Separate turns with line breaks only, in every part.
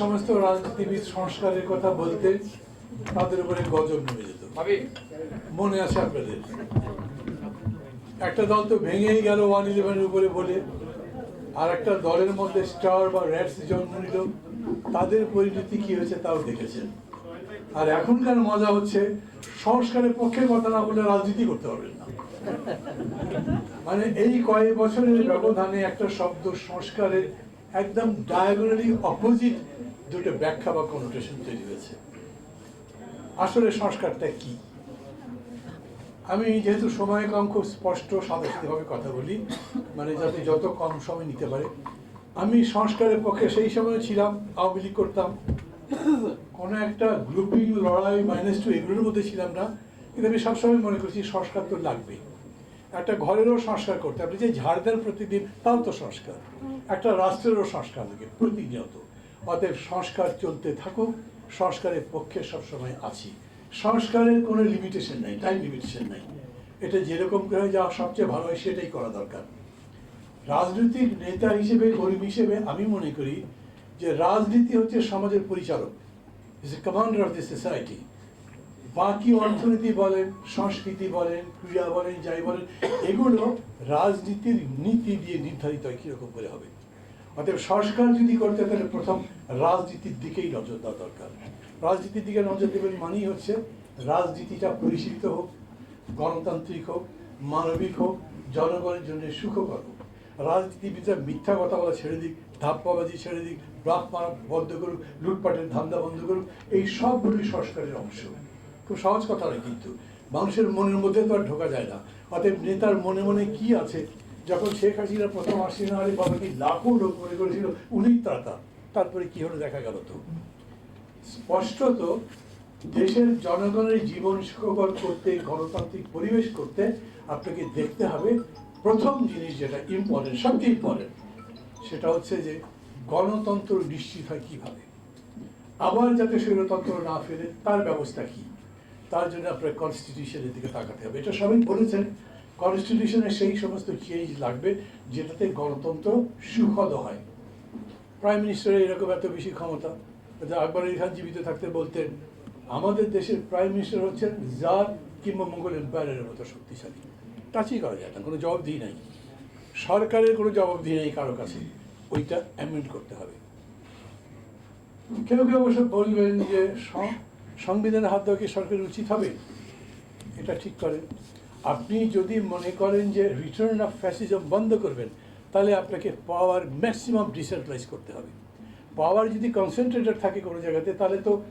সমস্ত রাজনীতিবিদ সংস্কারের কথা বলতে তাদের উপরে গজব নেমে যেত। মনে আছে আপনাদের? একটা দল তো ভেঙেই গেল ওয়ান ইলেভেনের উপরে বলে আর একটা দলের মধ্যে স্টার বা র্যাটস জন্ম নিল। তাদের পরিণতি কি হয়েছে তাও দেখেছেন। আর এখনকার মজা হচ্ছে সংস্কারের পক্ষে কথা না বলে রাজনীতি করতে পারবেন না। মানে এই কয়েক বছরের ব্যবধানে একটা শব্দ সংস্কারের একদম ডায়াগোনালি অপোজিট দুটো ব্যাখ্যা বা কনোটেশন তৈরি হয়েছে। আসলে সংস্কারটা কি? আমি যেহেতু সময় কম, খুব স্পষ্ট সাদাসিধেভাবে কথা বলি মানে যাতে যত কম সময় নিতে পারে। আমি সংস্কারের পক্ষে সেই সময় ছিলাম, আওয়ামী লীগ করতাম। কোনো একটা গ্রুপিং লড়াই মাইনাস টু এগুলোর মধ্যে ছিলাম না। কিন্তু আমি সবসময় মনে করছি সংস্কার তো লাগবেই। একটা ঘরেরও সংস্কার করতে আপনি যে ঝাড় দেন প্রতিদিন, তাও তো সংস্কার। একটা রাষ্ট্রেরও সংস্কার লাগে প্রতিনিয়ত। অতএব সংস্কার চলতে থাকুক, সংস্কারের পক্ষে সবসময় আছি। সংস্কারের কোনো লিমিটেশন নাই টাইম লিমিটেশন নাই। এটা যেরকম করে যা সবচেয়ে ভালো হয় সেটাই করা দরকার। রাজনৈতিক নেতা হিসেবে, কর্মী হিসেবে আমি মনে করি যে রাজনীতি হচ্ছে সমাজের পরিচালক। Is a commander of the society বাকি অর্থনীতি বলেন, সংস্কৃতি বলেন, ক্রীড়া বলেন, যাই বলেন, এগুলো রাজনীতির নীতি দিয়ে নির্ধারিত হয় কীরকম করে হবে। অতএব সংস্কার যদি করতে তাহলে প্রথম রাজনীতির দিকেই নজর দেওয়া দরকার। রাজনীতির দিকে নজর দেবেন মানেই হচ্ছে রাজনীতিটা পরিশীলিত হোক, গণতান্ত্রিক হোক, মানবিক হোক, জনগণের জন্য সুখকর হোক। রাজনীতিবিদরা মিথ্যা কথা বলা ছেড়ে দিক, ধাপ্পাবাজি ছেড়ে দিক ব্লাফ মারা বন্ধ করুক, লুটপাটের ধান্দা বন্ধ করুক, এই সবগুলি সংস্কারের অংশ। খুব সহজ কথা নয় কিন্তু। মানুষের মনের মধ্যে তো আর ঢোকা যায় না। অতএব নেতার মনে মনে কি আছে যখন শেখ হাসিনা প্রথম আসিনা আলী বাবা কি লাখো লোক মনে করেছিল, উনি ত্রাতা। তারপরে কি হলো দেখা গেল তো? স্পষ্টত দেশের জনগণের জীবন সুখকর করতে, গণতান্ত্রিক পরিবেশ করতে আপনাকে দেখতে হবে প্রথম জিনিস যেটা ইম্পর্টেন্ট সবচেয়ে ইম্পর্টেন্ট সেটা হচ্ছে যে গণতন্ত্র নিশ্চিত হয় কীভাবে? আবার যাতে স্বৈরতন্ত্র না ফেরে তার ব্যবস্থা কি? তার জন্য আপনার কনস্টিটিউশনের দিকে তাকাতে হবে। এটা সবাই বলেছেন। কনস্টিটিউশনে সেই সমস্ত চেঞ্জ লাগবে যেটাতে গণতন্ত্র সুখদ হয়। প্রাইম মিনিস্টারের এরকম এত বেশি ক্ষমতা আকবর আলী খান জীবিত থাকতে বলতেন, আমাদের দেশের প্রাইম মিনিস্টার হচ্ছেন জার কিংবা মোগল এম্পায়ারের মতো শক্তিশালী। টাচই করা যায় না, কোনো জবাবদিহি নাই। সরকারের কোনো জবাবদিহি নেই কারও কাছে, ওইটা অ্যামেন্ড করতে হবে। কেউ কেউ অবশ্য বলবেন যে সংবিধানের হাত দেওয়া কি সরকারের উচিত হবে? এটা ঠিক করেন। আপনি যদি মনে করেন যে রিটার্ন অফ ফ্যাসিজম বন্ধ করবেন, তাহলে আপনাকে পাওয়ার ম্যাক্সিমাম ডিসেন্ট্রালাইজ করতে হবে। পাওয়ার যদি কনসেন্ট্রেটেড থাকে কোনো জায়গাতে, তাহলে তো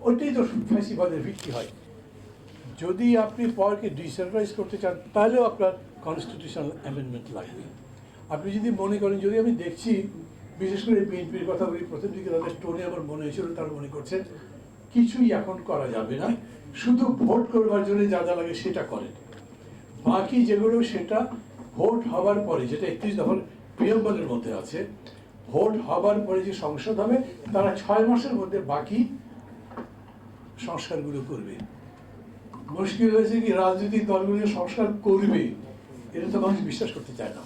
ওইটাই তো ফ্যাসিবাদের ভিত্তি হয়। যদি আপনি পাওয়ারকে ডিসেন্ট্রালাইজ করতে চান, তাহলেও আপনার কনস্টিটিউশনাল অ্যামেন্ডমেন্ট লাগবে। আপনি যদি মনে করেন, যদি আমি দেখছি, বিশেষ করে বিএনপির কথা বলি, প্রথম দিকে তাদের টোনে আমার মনে হয়েছিল, তারা মনে করছেন কিছুই এখন করা যাবে না। শুধু ভোট করবার জন্য যা যা লাগে সেটা করেন বাকি যেগুলো সেটা ভোট হবার পরে, যেটা একত্রিশ দফার প্রিয়ম্বলের মধ্যে আছে, ভোট হবার পরে যে সংসদ হবে, তারা ছয় মাসের মধ্যে বাকি সংস্কারগুলো করবে। মুশকিল হয়েছে কি, রাজনৈতিক দলগুলো সংস্কার করবে, এটা তো মানুষ বিশ্বাস করতে চায় না।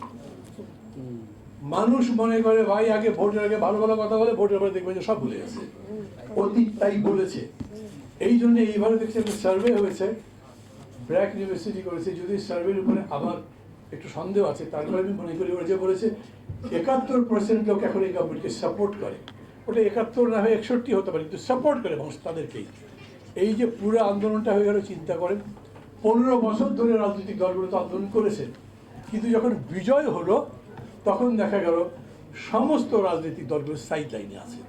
মানুষ মনে করে ভাই আগে ভোটের আগে ভালো ভালো কথা বলে ভোটের পরে দেখবে যে সব ভুলে গেছে। অতীত তাই বলেছে। এই জন্য এইবারে দেখছি একটা সার্ভে হয়েছে। ব্র্যাক ইউনিভার্সিটি করেছে যদি সার্ভের উপরে আবার একটু সন্দেহ আছে তারপরে আমি মনে করি ওরা যে বলেছে একাত্তর পার্সেন্ট লোক এখন এই গভর্নমেন্টকে সাপোর্ট করে। ওটা একাত্তর না হয়ে একষট্টি হতে পারে কিন্তু সাপোর্ট করে মানুষ তাদেরকেই। এই যে পুরো আন্দোলনটা হয়ে গেল চিন্তা করেন। পনেরো বছর ধরে রাজনৈতিক দলগুলো তো আন্দোলন করেছে। কিন্তু যখন বিজয় হলো তখন দেখা গেল সমস্ত রাজনৈতিক দলগুলো সাইড লাইনে আছে।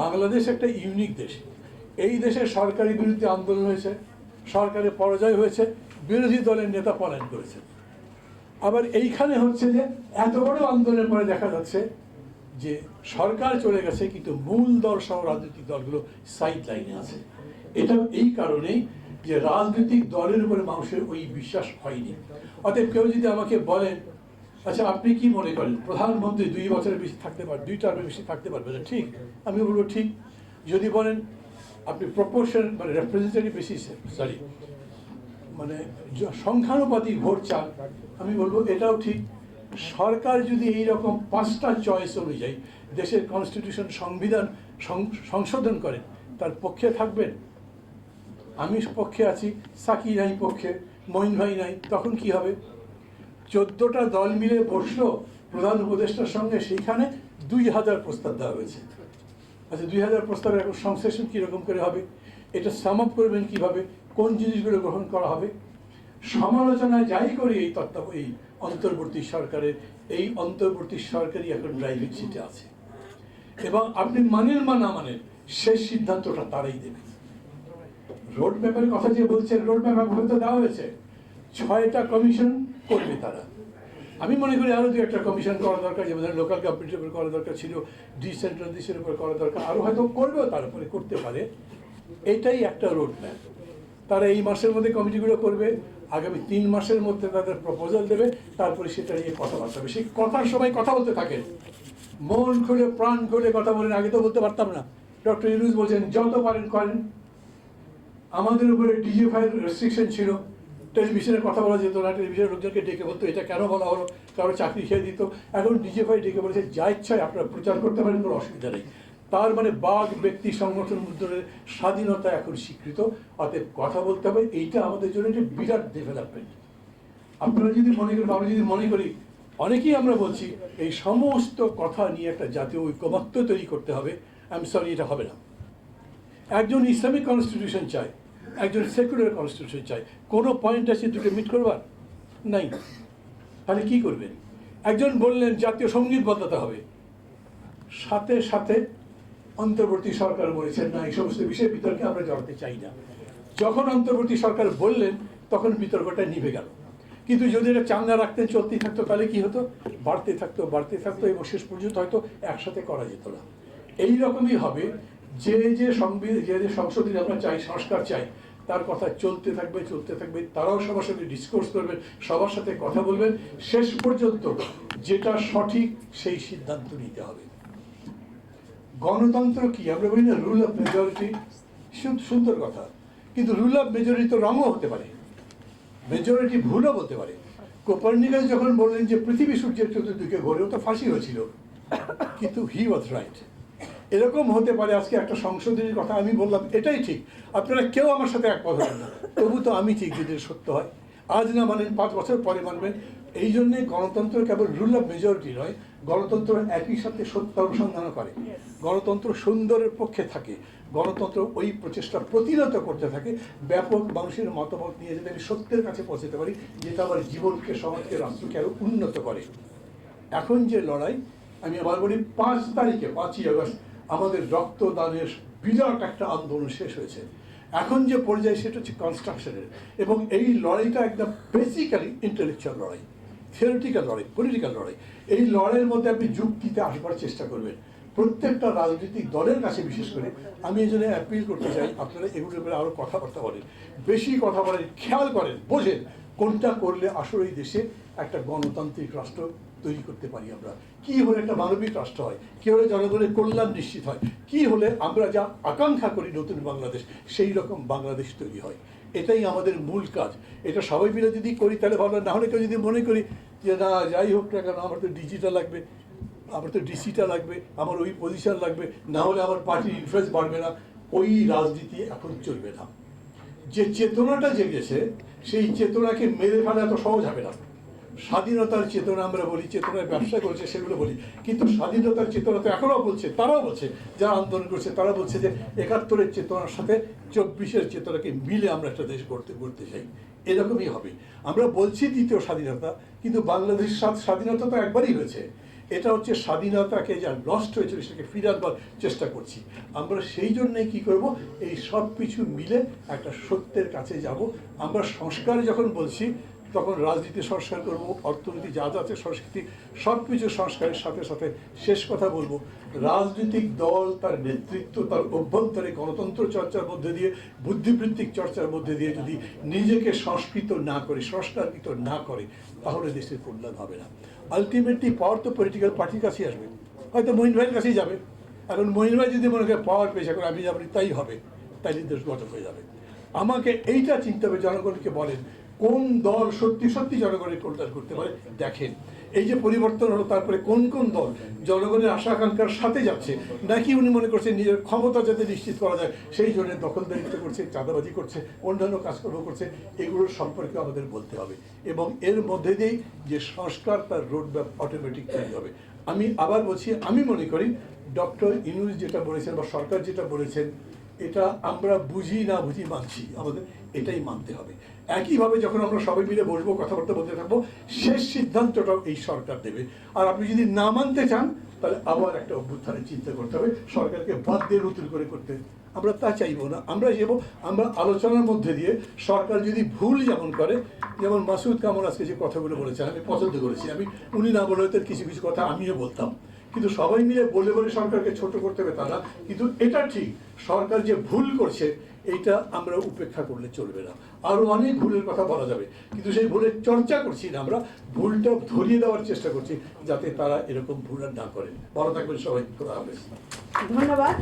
বাংলাদেশ একটা ইউনিক দেশ। এই দেশে সরকারি বিরুদ্ধে আন্দোলন হয়েছে সরকারের পরাজয় হয়েছে, বিরোধী দলের নেতা পলায়ন করেছে। আবার এইখানে হচ্ছে যে এত বড় আন্দোলনের পরে দেখা যাচ্ছে যে সরকার চলে গেছে, কিন্তু মূল দল সহ রাজনৈতিক দলগুলো সাইড লাইনে আছে। এটা এই কারণেই যে রাজনৈতিক দলের উপরে মানুষের ওই বিশ্বাস হয়নি। অতএব কেউ যদি আমাকে বলেন আচ্ছা আপনি কি মনে করেন? প্রধানমন্ত্রী দুই বছরের বেশি থাকতে পারবে দুই টার্মের বেশি থাকতে পারবে না? ঠিক। আমি বলব ঠিক। যদি বলেন, আপনি প্রপোর্শন মানে রেপ্রেজেন্টেটিভ বেসিসে সরি মানে সংখ্যানুপাতিক ভোট চান, আমি বলব এটাও ঠিক। সরকার যদি এই রকম পাঁচটা চয়েস অনুযায়ী দেশের কনস্টিটিউশন সংবিধান সংশোধন করেন তার পক্ষে থাকবেন? আমি পক্ষে আছি, সাকি নাই পক্ষে, মঈন ভাই নাই, তখন কি হবে? চোদ্দটা দল মিলে বসল প্রধান উপদেষ্টার সঙ্গে, সেইখানে দুই হাজার প্রস্তাব দেওয়া হয়েছে। আচ্ছা দুই হাজার প্রস্তাবের এখন সংশ্লেষণ কীরকম করে হবে? এটা সাম আপ করবেন কীভাবে? কোন জিনিসগুলো গ্রহণ করা হবে? সমালোচনা যাই করি এই তত্ত্ব, এই অন্তর্বর্তী সরকারের, এই অন্তর্বর্তী সরকারই এখন ড্রাইভিং সিটে আছে। এবং আপনি মানেন বা না মানেন, শেষ সিদ্ধান্তটা তারাই দেবে। রোড ম্যাপের কথা যে বলছেন রোড ম্যাপ তো দেওয়া হয়েছে। ছয়টা কমিশন করবে তারা। আমি মনে করি আরও দু একটা কমিশন করা দরকার, যেমন লোকাল গভর্নমেন্টের উপর করা দরকার ছিল ডিসেন্ট্রালাইজেশনের উপর করা দরকার আরও হয়তো করবেও তার উপরে করতে পারে। এটাই একটা রোড ম্যাপ তারা এই মাসের মধ্যে কমিটিগুলো করবে, আগামী তিন মাসের মধ্যে তাদের প্রপোজাল দেবে, তারপরে সেটা নিয়ে কথাবার্তা হবে। সেই কথার সময় কথা বলতে থাকেন। মন খুলে, প্রাণ খুলে কথা বলেন, আগে তো বলতে পারতাম না। ডক্টর ইউনুস বলছেন, যত পারেন করেন। আমাদের উপরে ডিজিফাই রেস্ট্রিকশন ছিল। টেলিভিশনে কথা বলা যেত না, টেলিভিশনের লোকজনকে ডেকে বলতো, এটা কেন বলা হলো? কারও চাকরি খেয়ে দিত। এখন ডিজিফাই ডেকে বলেছে, যা ইচ্ছায় আপনারা প্রচার করতে পারেন, কোনো অসুবিধা নেই। তার মানে বাঘ, ব্যক্তি, সংগঠন মুদ্রণের স্বাধীনতা এখন স্বীকৃত। অতএব কথা বলতে হবে, এইটা আমাদের জন্য একটা বিরাট ডেভেলপমেন্ট আপনারা যদি মনে করেন, আমরা যদি মনে করি, অনেকেই আমরা বলছি, এই সমস্ত কথা নিয়ে একটা জাতীয় ঐক্যমত্য তৈরি করতে হবে। আমি সরি এটা হবে না। একজন ইসলামিক কনস্টিটিউশন চায় একজন সেকুলার কনস্টিটিউশন চায় কোনো পয়েন্ট আছে দুটো মিট করবার? নাই। তাহলে কি করবেন? একজন বললেন জাতীয় সংগীত বদলাতে হবে। সাথে সাথে অন্তর্বর্তী সরকার বলেছেন, না, এই সমস্ত বিষয়ে বিতর্কে আমরা জড়াতে চাই না। যখন অন্তর্বর্তী সরকার বললেন, তখন বিতর্কটা নিভে গেল। কিন্তু যদি এটা চাঙ্গা রাখতেন চলতেই থাকতো, তাহলে কি হতো? বাড়তে থাকতো বাড়তে থাকতো এবং শেষ পর্যন্ত হয়তো একসাথে করা যেত না। এই রকমই হবে যে যে সংবিধান যে যে সংসদে আমরা চাই, সংস্কার চাই, তার কথা চলতে থাকবে চলতে থাকবে, তারাও সবার সাথে ডিসকোর্স করবেন সবার সাথে কথা বলবেন শেষ পর্যন্ত যেটা সঠিক সেই সিদ্ধান্ত নিতে হবে। গণতন্ত্র কি? আমরা বলি না রুল অফ মেজরিটি সুন্দর কথা। কিন্তু রুল অফ মেজরিটি তো রঙও হতে পারে। মেজরিটি ভুলও হতে পারে। কোপার্নিকাস যখন বললেন যে পৃথিবী সূর্যের চতুর্দিকে ঘোরে, ও তো ফাঁসি হয়েছিল। কিন্তু হি ওয়াজ রাইট এরকম হতে পারে আজকে একটা সংশোধনীর কথা আমি বললাম এটাই ঠিক। আপনারা কেউ আমার সাথে একমত হবেন না। তবু তো আমি ঠিক যদি সত্য হয়। আজ না মানেন পাঁচ বছর পরে মানবেন। এই জন্যে গণতন্ত্র কেবল রুল অফ মেজরিটি নয় গণতন্ত্র একই সাথে সত্য অনুসন্ধান করে। গণতন্ত্র সুন্দরের পক্ষে থাকে। গণতন্ত্র ওই প্রচেষ্টা প্রতিরত করতে থাকে। ব্যাপক মানুষের মতামত নিয়ে যাতে আমি সত্যের কাছে পৌঁছতে পারি যেটা আমার জীবনকে সমাজকে রাষ্ট্রকে আরও উন্নত করে। এখন যে লড়াই আমি আবার বলি পাঁচ তারিখে পাঁচই আগস্ট আমাদের রক্তদানের বিরাট একটা আন্দোলন শেষ হয়েছে। এখন যে পর্যায়ে, সেটা হচ্ছে কনস্ট্রাকশনের এবং এই লড়াইটা একদম বেসিক্যালি ইন্টেলেকচুয়াল লড়াই থিওরিটিক্যাল লড়াই পলিটিক্যাল লড়াই। এই লড়াইয়ের মধ্যে আপনি যুক্তিতে আসবার চেষ্টা করবেন। প্রত্যেকটা রাজনৈতিক দলের কাছে, বিশেষ করে, আমি এই জন্য অ্যাপিল করতে চাই, আপনারা এগুলোর আরও কথাবার্তা বলেন। বেশি কথা বলেন, খেয়াল করেন, বোঝেন। কোনটা করলে আসলে এই দেশে একটা গণতান্ত্রিক রাষ্ট্র তৈরি করতে পারি আমরা? কি হলে একটা মানবিক রাষ্ট্র হয়? কি হলে জনগণের কল্যাণ নিশ্চিত হয়? কি হলে আমরা যা আকাঙ্ক্ষা করি নতুন বাংলাদেশ, সেই রকম বাংলাদেশ তৈরি হয়? এটাই আমাদের মূল কাজ। এটা সবাই মিলে যদি করি, তাহলে ভালো। না হলে কেউ যদি মনে করি যে, না, যাই হোক না কেন, আমার তো ডিজিটাল লাগবে, আমার তো ডিসিটা লাগবে, আমার ওই পজিশন লাগবে, না হলে আমার পার্টির ইনফ্লুয়েন্স বাড়বে না। ওই রাজনীতি এখন চলবে না। যে চেতনাটা জেগেছে, সেই চেতনাকে মেরে ফেলা এত সহজ হবে না। স্বাধীনতার চেতনা আমরা বলি, চেতনায় ব্যবসা করছে, সেগুলো বলি। কিন্তু স্বাধীনতার চেতনা তো এখনও বলছে, তারাও বলছে যারা আন্দোলন করছে তারা বলছে যে একাত্তরের চেতনার সাথে চব্বিশের চেতনাকে মিলে আমরা একটা দেশ গড়তে গড়তে চাই। এরকমই হবে। আমরা বলছি দ্বিতীয় স্বাধীনতা, কিন্তু বাংলাদেশ স্বাধীনতা তো একবারই হয়েছে। এটা হচ্ছে স্বাধীনতাকে যা নষ্ট হয়েছিল সেটাকে ফিরে চেষ্টা করছি। আমরা সেই জন্যই কি করব? এই সব কিছু মিলে একটা সত্যের কাছে যাব। আমরা সংস্কার যখন বলছি তখন রাজনীতি সংস্কার করব, অর্থনীতি যা যা আছে সংস্কৃতি সব কিছু সংস্কারের সাথে সাথে শেষ কথা বলব, রাজনৈতিক দল তার নেতৃত্ব, তার অভ্যন্তরে গণতন্ত্র চর্চার মধ্যে দিয়ে, বুদ্ধিবৃত্তিক চর্চার মধ্যে দিয়ে যদি নিজেকে সংস্কৃত না করে, সংস্কারকৃত না করে, তাহলে দেশের কল্যাণ হবে না। আলটিমেটলি পাওয়ার তো পলিটিক্যাল পার্টির কাছেই আসবে। হয়তো মহিন ভাইয়ের কাছেই যাবে। এখন মহিন ভাই যদি মনে করে পাওয়ার পেশা করে আমি যাব, তাই হবে। তাই দেশ গঠন হয়ে যাবে। আমাকে এইটা চিন্তা হবে জনগণকে বলেন কোন দল সত্যি সত্যি জনগণের কল্যাণ করতে পারে, দেখেন। এই যে পরিবর্তন হলো, তারপরে কোন কোন দল জনগণের আশা আকাঙ্ক্ষার সাথে যাচ্ছে, নাকি উনি মনে করছেন নিজের ক্ষমতা যাতে নিশ্চিত করা যায়, সেই জন্য দখলদারিত্ব করছে, চাঁদাবাজি করছে, অন্যান্য কাজকর্ম করছে এগুলোর সম্পর্কে আমাদের বলতে হবে। এবং এর মধ্যে দিয়েই যে সংস্কার তার রোড ম্যাপ অটোমেটিক তৈরি হবে। আমি আবার বলছি, আমি মনে করি, ডক্টর ইনুজ যেটা বলেছেন বা সরকার যেটা বলেছেন এটা আমরা বুঝি না বুঝি মানছি। আমাদের এটাই মানতে হবে। একইভাবে যখন আমরা সবাই মিলে বসবো, কথাবার্তা বলতে থাকব, শেষ সিদ্ধান্তটাও এই সরকার দেবে। আর আপনি যদি না মানতে চান, তাহলে আবার একটা অভ্যুত্থানের চিন্তা করতে হবে। সরকারকে বাদ দিয়ে নতুন করে করতে। আমরা তা চাইব না। আমরা যাব আমরা আলোচনার মধ্যে দিয়ে সরকার যদি ভুল যেমন করে, যেমন মাসুদ কামল আজকে যে কথাগুলো বলেছেন, আমি পছন্দ করেছি। আমি, উনি না বলে হয়তো কিছু কিছু কথা আমিও বলতাম। কিন্তু সবাই মিলে বলে বলে সরকারকে ছোট করতে হবে তা না। কিন্তু এটা ঠিক, সরকার যে ভুল করছে, এইটা আমরা উপেক্ষা করলে চলবে না। আরও অনেক ভুলের কথা বলা যাবে, কিন্তু সেই ভুলের চর্চা করছি না আমরা, ভুলটা ধরিয়ে দেওয়ার চেষ্টা করছি যাতে তারা এরকম ভুল আর না করে ভালো থাকবেন সবাই
ধন্যবাদ।